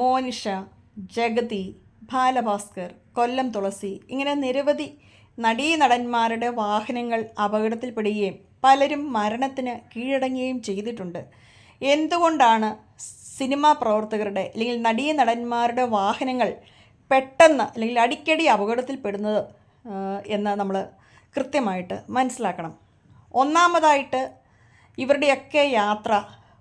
മോനിഷ ജഗതി ബാലഭാസ്കർ കൊല്ലം തുളസി ഇങ്ങനെ നിരവധി നടീനടന്മാരുടെ വാഹനങ്ങൾ അപകടത്തിൽപ്പെടുകയും പലരും മരണത്തിന് കീഴടങ്ങുകയും ചെയ്തിട്ടുണ്ട്. എന്തുകൊണ്ടാണ് സിനിമാ പ്രവർത്തകരുടെ അല്ലെങ്കിൽ നടീനടന്മാരുടെ വാഹനങ്ങൾ പെട്ടെന്ന് അല്ലെങ്കിൽ അടിക്കടി അപകടത്തിൽപ്പെടുന്നത് എന്ന് നമ്മൾ കൃത്യമായിട്ട് മനസ്സിലാക്കണം. ഒന്നാമതായിട്ട് ഇവരുടെയൊക്കെ യാത്ര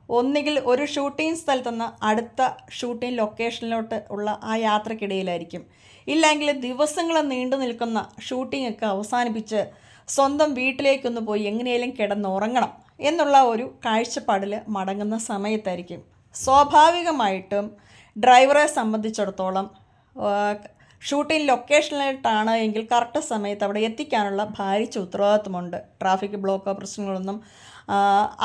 ഒന്നുകിൽ ഒരു ഷൂട്ടിംഗ് സ്ഥലത്തു നിന്ന് അടുത്ത ഷൂട്ടിംഗ് ലൊക്കേഷനിലോട്ട് ഉള്ള ആ യാത്രക്കിടയിലായിരിക്കും. ഇല്ലെങ്കിൽ ദിവസങ്ങൾ നീണ്ടു നിൽക്കുന്ന ഷൂട്ടിംഗ് ഒക്കെ അവസാനിപ്പിച്ച് സ്വന്തം വീട്ടിലേക്കൊന്ന് പോയി എങ്ങനെയെങ്കിലും കിടന്നുറങ്ങണം എന്നുള്ള ഒരു കാഴ്ചപ്പാടിൽ മടങ്ങുന്ന സമയത്തായിരിക്കും. സ്വാഭാവികമായിട്ടും ഡ്രൈവറെ സംബന്ധിച്ചിടത്തോളം ഷൂട്ടിംഗ് ലൊക്കേഷനിലായിട്ടാണ് എങ്കിൽ കറക്റ്റ് സമയത്ത് അവിടെ എത്തിക്കാനുള്ള ഭാരിച്ച ഉത്തരവാദിത്വമുണ്ട്. ട്രാഫിക് ബ്ലോക്കോ പ്രശ്നങ്ങളൊന്നും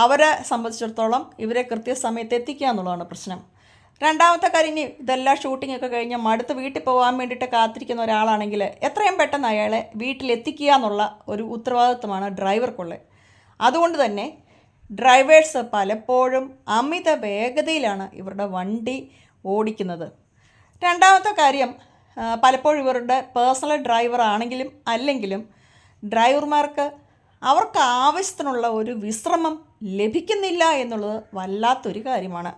അവരെ സംബന്ധിച്ചിടത്തോളം ഇവരെ കൃത്യസമയത്ത് എത്തിക്കുക എന്നുള്ളതാണ് പ്രശ്നം. രണ്ടാമത്തെ കാര്യം ഇനി ഇതെല്ലാം ഷൂട്ടിംഗ് ഒക്കെ കഴിഞ്ഞ് മടുത്ത് വീട്ടിൽ പോകാൻ വേണ്ടിയിട്ട് കാത്തിരിക്കുന്ന ഒരാളാണെങ്കിൽ എത്രയും പെട്ടെന്ന് അയാളെ വീട്ടിലെത്തിക്കുക എന്നുള്ള ഒരു ഉത്തരവാദിത്വമാണ് ഡ്രൈവർക്കുള്ളത്. അതുകൊണ്ട് തന്നെ ഡ്രൈവേഴ്സ് പലപ്പോഴും അമിത വേഗതയിലാണ് ഇവരുടെ വണ്ടി ഓടിക്കുന്നത്. രണ്ടാമത്തെ കാര്യം പലപ്പോഴും ഇവരുടെ പേഴ്സണൽ ഡ്രൈവർ ആണെങ്കിലും അല്ലെങ്കിലും ഡ്രൈവർമാർക്ക് അവർക്ക് ആവശ്യത്തിനുള്ള ഒരു വിശ്രമം ലഭിക്കുന്നില്ല എന്നുള്ളത് വല്ലാത്തൊരു കാര്യമാണ്.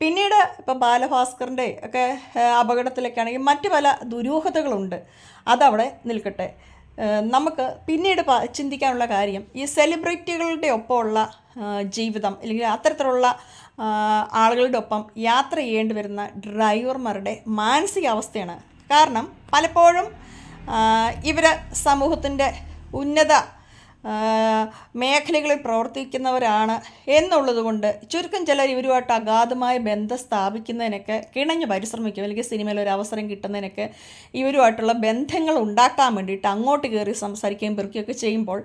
പിന്നീട് ഇപ്പം ബാലഭാസ്കറിന്റെ ഒക്കെ അപകടത്തിലൊക്കെ ആണെങ്കിൽ മറ്റ് പല ദുരൂഹതകളുണ്ട്. അതവിടെ നിൽക്കട്ടെ. നമുക്ക് പിന്നീട് ചിന്തിക്കാനുള്ള കാര്യം ഈ സെലിബ്രിറ്റികളുടെ ഒപ്പമുള്ള ജീവിതം അല്ലെങ്കിൽ അത്തരത്തിലുള്ള ആളുകളുടെ ഒപ്പം യാത്ര ചെയ്യേണ്ടി വരുന്ന ഡ്രൈവർമാരുടെ മാനസികാവസ്ഥയാണ് കാരണം പലപ്പോഴും ഇവർ സമൂഹത്തിന്റെ ഉന്നത മേഖലകളിൽ പ്രവർത്തിക്കുന്നവരാണ് എന്നുള്ളത് കൊണ്ട് ചുരുക്കം ചിലർ ഇവരുമായിട്ട് അഗാധമായ ബന്ധം സ്ഥാപിക്കുന്നതിനൊക്കെ കിണഞ്ഞ് പരിശ്രമിക്കും അല്ലെങ്കിൽ സിനിമയിൽ ഒരു അവസരം കിട്ടുന്നതിനൊക്കെ ഇവരുമായിട്ടുള്ള ബന്ധങ്ങൾ ഉണ്ടാക്കാൻ വേണ്ടിയിട്ട് അങ്ങോട്ട് കയറി സംസാരിക്കുകയും പെറുക്കുകയൊക്കെ ചെയ്യുമ്പോൾ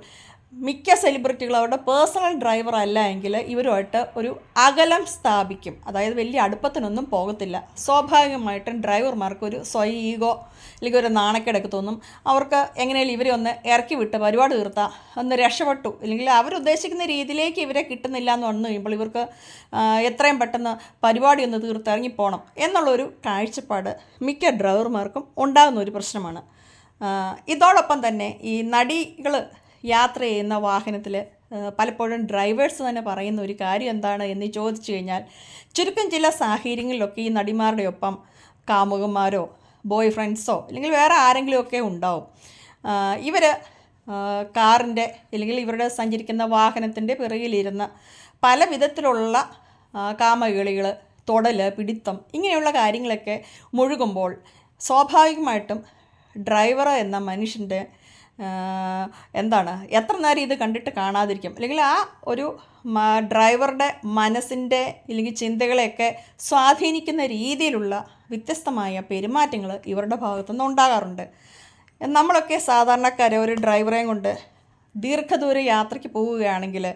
മിക്ക സെലിബ്രിറ്റികളും അവരുടെ പേഴ്സണൽ ഡ്രൈവർ അല്ല എങ്കിൽ ഇവരുമായിട്ട് ഒരു അകലം സ്ഥാപിക്കും. അതായത് വലിയ അടുപ്പത്തിനൊന്നും പോകത്തില്ല. സ്വാഭാവികമായിട്ടും ഡ്രൈവർമാർക്ക് ഒരു സ്വയ ഈഗോ അല്ലെങ്കിൽ ഒരു നാണക്കേടൊക്കെ തോന്നും. അവർക്ക് എങ്ങനെയാലും ഇവരെ ഒന്ന് ഇറക്കി വിട്ട് പരിപാടി തീർത്താൽ ഒന്ന് രക്ഷപ്പെട്ടു. അല്ലെങ്കിൽ അവരുദ്ദേശിക്കുന്ന രീതിയിലേക്ക് ഇവരെ കിട്ടുന്നില്ല എന്ന് വന്നു കഴിയുമ്പോൾ ഇവർക്ക് എത്രയും പെട്ടെന്ന് പരിപാടി ഒന്ന് തീർത്തിറങ്ങിപ്പോകണം എന്നുള്ളൊരു കാഴ്ചപ്പാട് മിക്ക ഡ്രൈവർമാർക്കും ഉണ്ടാകുന്ന ഒരു പ്രശ്നമാണ്. ഇതോടൊപ്പം തന്നെ ഈ നടികൾ യാത്ര ചെയ്യുന്ന വാഹനത്തിൽ പലപ്പോഴും ഡ്രൈവേഴ്സ് തന്നെ പറയുന്ന ഒരു കാര്യം എന്താണ് എന്ന് ചോദിച്ചു കഴിഞ്ഞാൽ ചുരുക്കം ചില സാഹചര്യങ്ങളിലൊക്കെ ഈ നടിമാരുടെ ഒപ്പം കാമുകന്മാരോ ബോയ് ഫ്രണ്ട്സോ അല്ലെങ്കിൽ വേറെ ആരെങ്കിലുമൊക്കെ ഉണ്ടാവും. ഇവർ കാറിന്റെ അല്ലെങ്കിൽ ഇവരുടെ സഞ്ചരിക്കുന്ന വാഹനത്തിന്റെ പിറകിലിരുന്ന് പല വിധത്തിലുള്ള കാമകളികൾ തൊടൽ പിടിത്തം ഇങ്ങനെയുള്ള കാര്യങ്ങളൊക്കെ മുഴുകുമ്പോൾ സ്വാഭാവികമായിട്ടും ഡ്രൈവർ എന്ന മനുഷ്യന്റെ എന്താണ്? എത്ര നേരം ഇത് കണ്ടിട്ട് കാണാതിരിക്കും? അല്ലെങ്കിൽ ആ ഒരു ഡ്രൈവറുടെ മനസ്സിന്റെ അല്ലെങ്കിൽ ചിന്തകളെയൊക്കെ സ്വാധീനിക്കുന്ന രീതിയിലുള്ള വ്യത്യസ്തമായ പെരുമാറ്റങ്ങൾ ഇവരുടെ ഭാഗത്തുനിന്ന് ഉണ്ടാകാറുണ്ട്. നമ്മളൊക്കെ സാധാരണക്കാരെ ഒരു ഡ്രൈവറെയും കൊണ്ട് ദീർഘദൂര യാത്രയ്ക്ക് പോവുകയാണെങ്കിൽ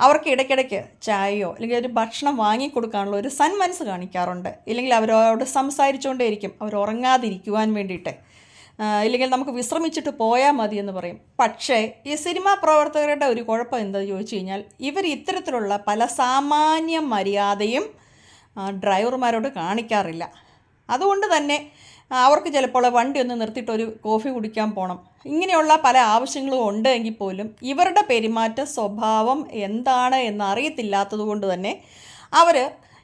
അവർക്ക് ഇടയ്ക്കിടയ്ക്ക് ചായയോ അല്ലെങ്കിൽ ഒരു ഭക്ഷണം വാങ്ങിക്കൊടുക്കാനുള്ള ഒരു സന്മനസ് കാണിക്കാറുണ്ട്. ഇല്ലെങ്കിൽ അവരോട് സംസാരിച്ചുകൊണ്ടേയിരിക്കും. അവർ ഉറങ്ങാതിരിക്കുവാൻ വേണ്ടിയിട്ട്. ഇല്ലെങ്കിൽ നമുക്ക് വിശ്രമിച്ചിട്ട് പോയാൽ മതി എന്ന് പറയും. പക്ഷേ ഈ സിനിമാ പ്രവർത്തകരുടെ ഒരു കുഴപ്പം എന്താണെന്ന് ചോദിച്ചു കഴിഞ്ഞാൽ ഇവർ ഇത്തരത്തിലുള്ള പല സാമാന്യ മര്യാദയും ഡ്രൈവർമാരോട് കാണിക്കാറില്ല. അതുകൊണ്ട് തന്നെ അവർക്ക് ചിലപ്പോൾ വണ്ടി ഒന്ന് നിർത്തിയിട്ട് ഒരു കോഫി കുടിക്കാൻ പോകണം ഇങ്ങനെയുള്ള പല ആവശ്യങ്ങളും ഉണ്ട് എങ്കിൽ പോലും ഇവരുടെ പെരുമാറ്റ സ്വഭാവം എന്താണ് എന്ന് അറിയത്തില്ലാത്തത് കൊണ്ട് തന്നെ അവർ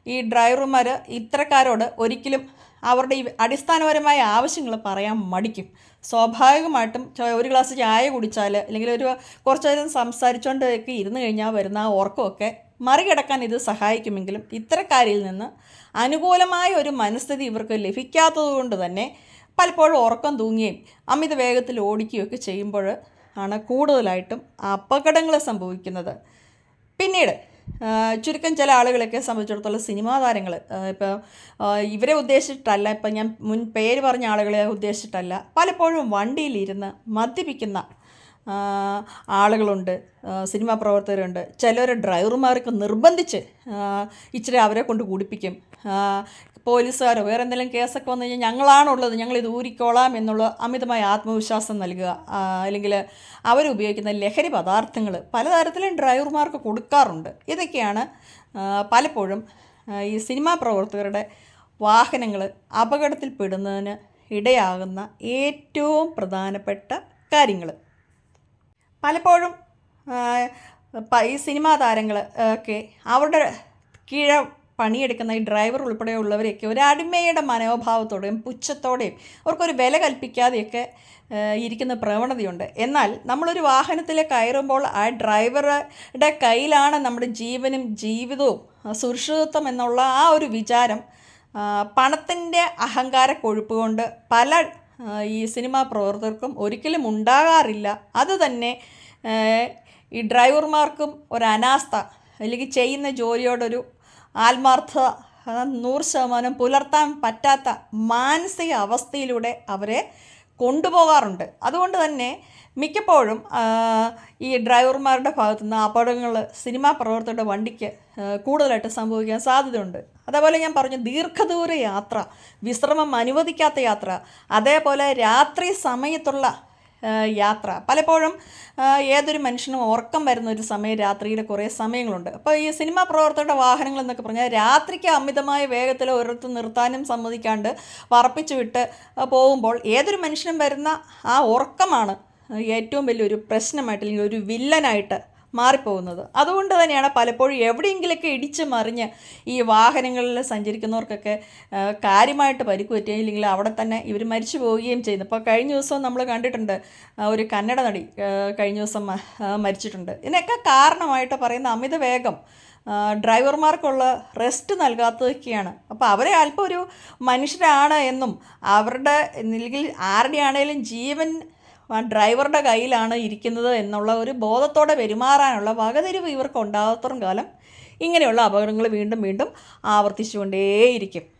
ഈ ഡ്രൈവർമാർ ഇത്തരക്കാരോട് ഒരിക്കലും അവരുടെ ഈ അടിസ്ഥാനപരമായ ആവശ്യങ്ങൾ പറയാൻ മടിക്കും. സ്വാഭാവികമായിട്ടും ഒരു ഗ്ലാസ് ചായ കുടിച്ചാൽ അല്ലെങ്കിൽ ഒരു കുറച്ച് നേരം സംസാരിച്ചുകൊണ്ടൊക്കെ ഇരുന്ന് കഴിഞ്ഞാൽ വരുന്ന ആ ഉറക്കമൊക്കെ മറികടക്കാൻ ഇത് സഹായിക്കുമെങ്കിലും ഇത്തരക്കാരിൽ നിന്ന് അനുകൂലമായ ഒരു മനസ്ഥിതി ഇവർക്ക് ലഭിക്കാത്തതുകൊണ്ട് തന്നെ പലപ്പോഴും ഉറക്കം തൂങ്ങുകയും അമിത വേഗത്തിൽ ഓടിക്കുകയൊക്കെ ചെയ്യുമ്പോൾ ആണ് കൂടുതലായിട്ടും അപകടങ്ങൾ സംഭവിക്കുന്നത്. പിന്നീട് ചുരുക്കം ചില ആളുകളൊക്കെ സംബന്ധിച്ചിടത്തോളം സിനിമാ താരങ്ങൾ ഇപ്പോൾ ഇവരെ ഉദ്ദേശിച്ചിട്ടല്ല ഇപ്പം ഞാൻ മുൻ പേര് പറഞ്ഞ ആളുകളെ ഉദ്ദേശിച്ചിട്ടല്ല പലപ്പോഴും വണ്ടിയിലിരുന്ന് മദ്യപിക്കുന്ന ആളുകളുണ്ട് സിനിമാ പ്രവർത്തകരുണ്ട്. ചിലർ ഡ്രൈവർമാർക്ക് നിർബന്ധിച്ച് ഇച്ചിരി അവരെ കൊണ്ട് കുടിപ്പിക്കും. പോലീസുകാരോ വേറെ എന്തെങ്കിലും കേസൊക്കെ വന്നു കഴിഞ്ഞാൽ ഞങ്ങളാണുള്ളത് ഞങ്ങൾ ഇത് ഊരിക്കോളാം എന്നുള്ള അമിതമായ ആത്മവിശ്വാസം നൽകുക. അല്ലെങ്കിൽ അവരുപയോഗിക്കുന്ന ലഹരി പദാർത്ഥങ്ങൾ പലതരത്തിലും ഡ്രൈവർമാർക്ക് കൊടുക്കാറുണ്ട്. ഇതൊക്കെയാണ് പലപ്പോഴും ഈ സിനിമാ പ്രവർത്തകരുടെ വാഹനങ്ങൾ അപകടത്തിൽപ്പെടുന്നതിന് ഇടയാകുന്ന ഏറ്റവും പ്രധാനപ്പെട്ട കാര്യങ്ങൾ. പലപ്പോഴും ഈ സിനിമാ താരങ്ങൾ ഒക്കെ അവരുടെ കീഴ പണിയെടുക്കുന്ന ഈ ഡ്രൈവർ ഉൾപ്പെടെയുള്ളവരെയൊക്കെ ഒരു അടിമയുടെ മനോഭാവത്തോടെയും പുച്ഛത്തോടെയും അവർക്കൊരു വില കൽപ്പിക്കാതെയൊക്കെ ഇരിക്കുന്ന പ്രവണതയുണ്ട്. എന്നാൽ നമ്മളൊരു വാഹനത്തിൽ കയറുമ്പോൾ ആ ഡ്രൈവറുടെ കയ്യിലാണ് നമ്മുടെ ജീവനും ജീവിതവും സുരക്ഷിതത്വം എന്നുള്ള ആ ഒരു വിചാരം പണത്തിന്റെ അഹങ്കാര കൊഴുപ്പ് കൊണ്ട് പല ഈ സിനിമാ പ്രവർത്തകർക്കും ഒരിക്കലും ഉണ്ടാകാറില്ല. അത് തന്നെ ഈ ഡ്രൈവർമാർക്കും ഒരു അനാസ്ഥ അല്ലെങ്കിൽ ചെയ്യുന്ന ജോലിയോടൊരു ആത്മാർത്ഥ നൂറ് ശതമാനം പുലർത്താൻ പറ്റാത്ത മാനസിക അവസ്ഥയിലൂടെ അവരെ കൊണ്ടുപോകാറുണ്ട്. അതുകൊണ്ട് തന്നെ മിക്കപ്പോഴും ഈ ഡ്രൈവർമാരുടെ ഭാഗത്തു നിന്ന് അപകടങ്ങൾ സിനിമാ പ്രവർത്തകരുടെ വണ്ടിക്ക് കൂടുതലായിട്ട് സംഭവിക്കാൻ സാധ്യതയുണ്ട്. അതേപോലെ ഞാൻ പറഞ്ഞു ദീർഘദൂര യാത്ര വിശ്രമം അനുവദിക്കാത്ത യാത്ര അതേപോലെ രാത്രി സമയത്തുള്ള യാത്ര. പലപ്പോഴും ഏതൊരു മനുഷ്യനും ഉറക്കം വരുന്ന ഒരു സമയം രാത്രിയിൽ കുറേ സമയങ്ങളുണ്ട്. അപ്പോൾ ഈ സിനിമാ പ്രവർത്തകരുടെ വാഹനങ്ങൾ എന്നൊക്കെ പറഞ്ഞാൽ രാത്രിക്ക് അമിതമായ വേഗത്തിൽ ഒരിടത്ത് നിർത്താനും സമ്മതിക്കാണ്ട് വറപ്പിച്ചു വിട്ട് പോകുമ്പോൾ ഏതൊരു മനുഷ്യനും വരുന്ന ആ ഉറക്കമാണ് ഏറ്റവും വലിയൊരു പ്രശ്നമായിട്ട് അല്ലെങ്കിൽ ഒരു വില്ലനായിട്ട് മാറിപ്പോകുന്നത്. അതുകൊണ്ട് തന്നെയാണ് പലപ്പോഴും എവിടെയെങ്കിലുമൊക്കെ ഇടിച്ച് മറിഞ്ഞ് ഈ വാഹനങ്ങളിൽ സഞ്ചരിക്കുന്നവർക്കൊക്കെ കാര്യമായിട്ട് പരിക്ക് പറ്റുകയും ഇല്ലെങ്കിൽ അവിടെ തന്നെ ഇവർ മരിച്ചു പോവുകയും ചെയ്യുന്നു. ഇപ്പോൾ കഴിഞ്ഞ ദിവസം നമ്മൾ കണ്ടിട്ടുണ്ട് ഒരു കന്നഡ നടി കഴിഞ്ഞ ദിവസം മരിച്ചിട്ടുണ്ട്. ഇതിനൊക്കെ കാരണമായിട്ട് പറയുന്ന അമിത വേഗം ഡ്രൈവർമാർക്കുള്ള റെസ്റ്റ് നൽകാത്തതൊക്കെയാണ്. അപ്പോൾ അവരെ അല്പം ഒരു മനുഷ്യരാണ് എന്നും അവരുടെ അല്ലെങ്കിൽ ആരുടെയാണേലും ജീവൻ ഡ്രൈവറുടെ കയ്യിലാണ് ഇരിക്കുന്നത് എന്നുള്ള ഒരു ബോധത്തോടെ പെരുമാറാനുള്ള വകതിരിവ് ഇവർക്ക് ഉണ്ടാകത്തോളം കാലം ഇങ്ങനെയുള്ള അപകടങ്ങൾ വീണ്ടും വീണ്ടും ആവർത്തിച്ചുകൊണ്ടേയിരിക്കും.